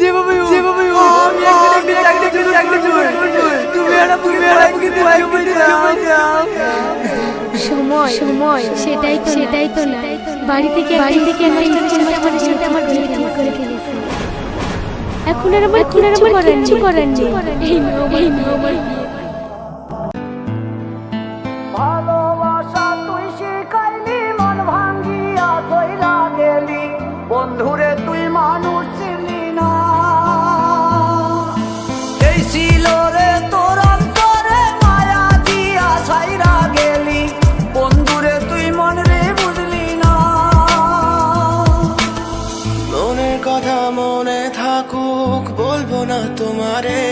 যেভাবে হোক, যেভাবে হোক, আমি একটা একটা চাকরি জোগাড় চাকরি জোগাড় তুমি আর আমাকে পড়াই কিন্তু জমি দাও। সময় সময় সেটাই সেটাই তো না। বাড়ি থেকে বাড়ি থেকে একটা ছেলে আমার ছেলে আমার বিয়ে ঠিক করে ফেলেছে এখন আর আমার এখন আর আমার কিচ্ছু করার নেই। এই নাও এই নাও আমার ভালোবাসা তুই শিখাইলি মন ভাঙ্গিয়া তৈরা গেলি। বন্ধুরে তুই তোমারে,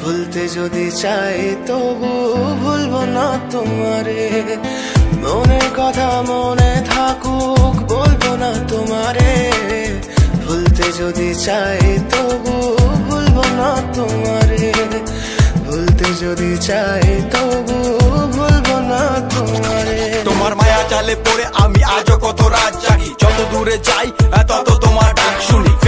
ভুলতে যদি চাই তবু ভুলবো না তোমারে। মনের কথা মনে থাকুক, বলব না তোমারে। ভুলতে যদি চাই তবু ভুলবো না তোমারে। ভুলতে যদি চাই তবু ভুলবো না তোমারে। তোমার মায়া জালে পড়ে আমি আজও কত রাত জাগি। যত দূরে যাই তত তোমার ডাক শুনি।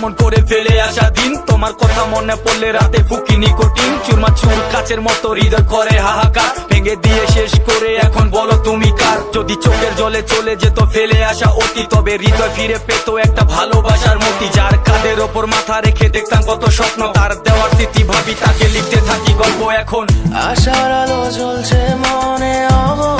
কেমন করে ফেলে আসা দিন? তোমার কথা মনে পড়লে রাতে ফুকি নিকোটিন চুরমা চুর কাচের মতো হৃদয় করে হাহাকার। ভেঙে দিয়ে শেষ করে এখন বলো তুমি কার? যদি চোখের জলে চলে যেত ফেলে আসা অতি তবে হৃদয় ফিরে পেত একটা ভালোবাসার মতি যার কাদের ওপর মাথা রেখে দেখতাম কত স্বপ্ন। তার দেওয়ার স্মৃতি ভাবি, তাকে লিখতে থাকি গল্প এখন। আশার আলো জ্বলছে মনে অবহেলার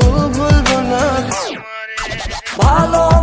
ভালো